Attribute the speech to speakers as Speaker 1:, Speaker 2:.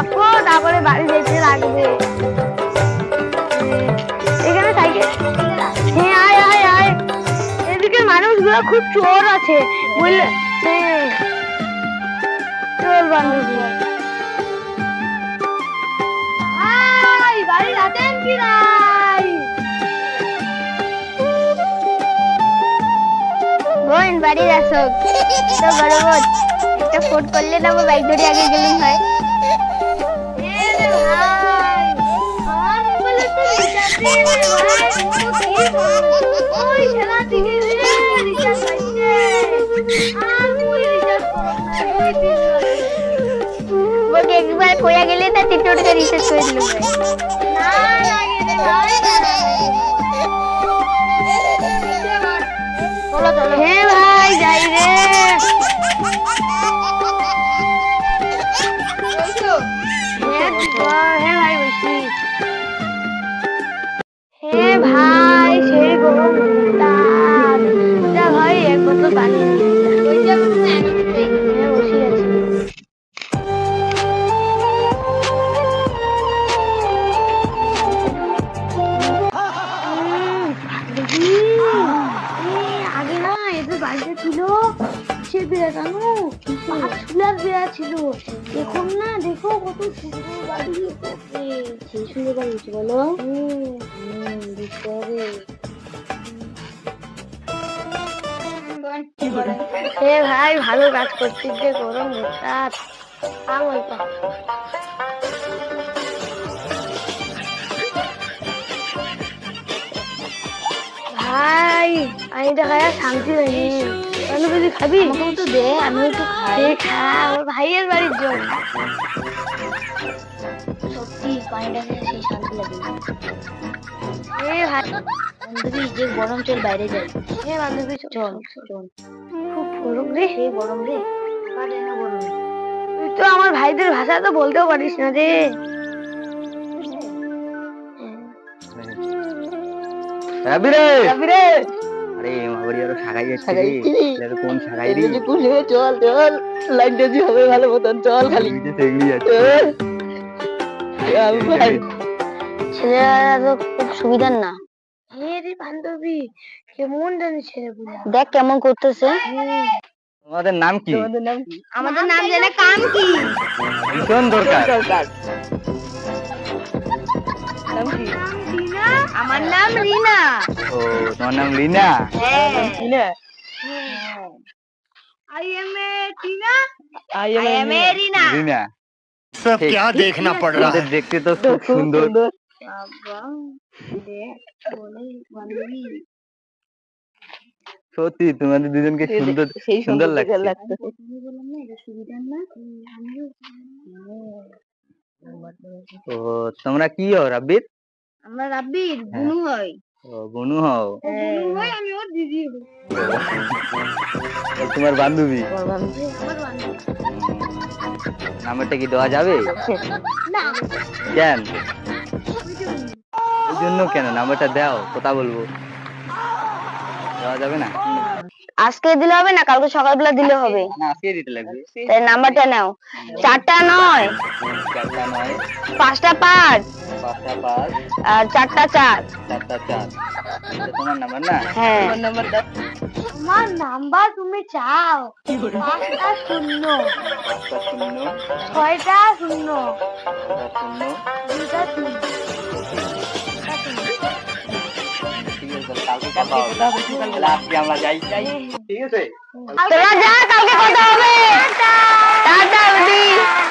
Speaker 1: চাপবো তারপরে বাড়ি যেতে লাগবে। এখানে সাইকেল। হ্যাঁ আয় আয় আয়। এদিকে মানুষগুলো খুব চোর আছে, বুঝলে? হ্যাঁ। চোর মানুষগুলো। বাড়ি রাতেন কি বোন একটা ফোন করলে না আমার বাইক ধরে আগে গেলেই হয়। একবার কইয়া গেলে না তিনটে রিচার্জ করে দিল না লাগে আগে না এদের বাড়িতে ছিল সে বিড়া জানো? বিড়া ছিল। এখন না দেখো কত সুন্দর বাড়ি সেই সুন্দর বাড়ি বলো? দেখতে হবে এ ভাই ভালো কাজ করছিস যে গরম হঠাৎ ভাই আমি তো খাই শান্তি হয়নি যদি খাবি? আমাকে তো দে আমি একটু খাই। খা আমার ভাইয়ের বাড়ির জন্য। সত্যি পানিটা খেয়ে সেই শান্তি লাগে এ ভাই। বান্ধবী যে গরম চল বাইরে যাই বান্ধবী চল চল। খুব গরম রে। হে গরম রে। কাটে না গরম তুই তো আমার ভাইদের ভাষা তো বলতেও পারিস না রে।
Speaker 2: রাবি রে
Speaker 3: যাবি রে
Speaker 2: আরে মাবাড়ি আরও শাখাই যাচ্ছে রে এটা কোন শাখাই রে
Speaker 3: যে কুলে চল চল। লাইনটা জি হবে ভালো মতন চল খালি।
Speaker 2: বুঝতে সেগুলি যাচ্ছে।
Speaker 3: চল। চল ভাই
Speaker 1: ছেলেরা তো খুব সুবিধার না। রে বান্ধবী কেমন জানি ছেলেগুলো দেখ কেমন করতেছে।
Speaker 2: তোমাদের নাম কি?
Speaker 3: তোমাদের নাম কি?
Speaker 1: আমাদের নাম জেনে কাম কি?
Speaker 2: ভীষণ দরকার।
Speaker 3: নাম কি?
Speaker 1: আমার নাম রিনা
Speaker 2: ও তোমার নাম লিনা
Speaker 1: হ্যাঁ
Speaker 3: কি না
Speaker 1: I am a Tina
Speaker 3: I
Speaker 1: I am a Rina
Speaker 2: Lina
Speaker 4: सब
Speaker 2: ठीक।
Speaker 4: क्या देखना पड़ रहा
Speaker 2: তোমাদের
Speaker 4: है
Speaker 2: দেখতে তো খুব সুন্দর
Speaker 1: বাবা দেখ বলে বান্ধবী
Speaker 2: সত্যি তোমাদের দুজনকে সুন্দর
Speaker 3: সেই
Speaker 2: সুন্দর
Speaker 3: সুন্দর
Speaker 2: লাগছে।
Speaker 3: লাগছে
Speaker 1: প্রথমে বললাম না এটা সুবিধার না আমিও
Speaker 2: ও তোমরা কি হও রাব্বির
Speaker 1: আমরা রাব্বির বুনু হয়
Speaker 2: ও বনু হও।
Speaker 1: বুনু হয়। আমি ওর দিদি হই।
Speaker 2: তোমার বান্ধবী?
Speaker 3: আমার বান্ধবী।
Speaker 1: আমার বান্ধবী।
Speaker 2: নাম্বারটা কি দেওয়া যাবে?
Speaker 1: না।
Speaker 2: কেন? এই জন্য কেন? নাম্বারটা দাও কথা বলব। দেওয়া যাবে না।
Speaker 1: আজকে দিলে হবে না কালকে সকালবেলা দিলে হবে?
Speaker 2: না আজকে দিতে লাগবে।
Speaker 1: তাই নাম্বারটা নাও। চারটা নয়।
Speaker 2: চারটা নয়।
Speaker 1: পাঁচটা পাঁচ।
Speaker 2: পাঁচটা পাঁচ।
Speaker 1: আর চারটা চার।
Speaker 2: চারটা চার। এটা তোমার নাম্বার না?
Speaker 1: হ্যাঁ।
Speaker 3: আমার নাম্বার দাও।
Speaker 1: তোমার নাম্বার তুমি চাও। পাঁচটা শূন্য।
Speaker 2: পাঁচটা শূন্য।
Speaker 1: ছয়টা শূন্য।
Speaker 2: শূন্য।
Speaker 1: দুটা শূন্য।
Speaker 2: আজকে আমরা যাই যাই ঠিক আছে
Speaker 1: তোরা যা কালকে কথা হবে টাটা টাটা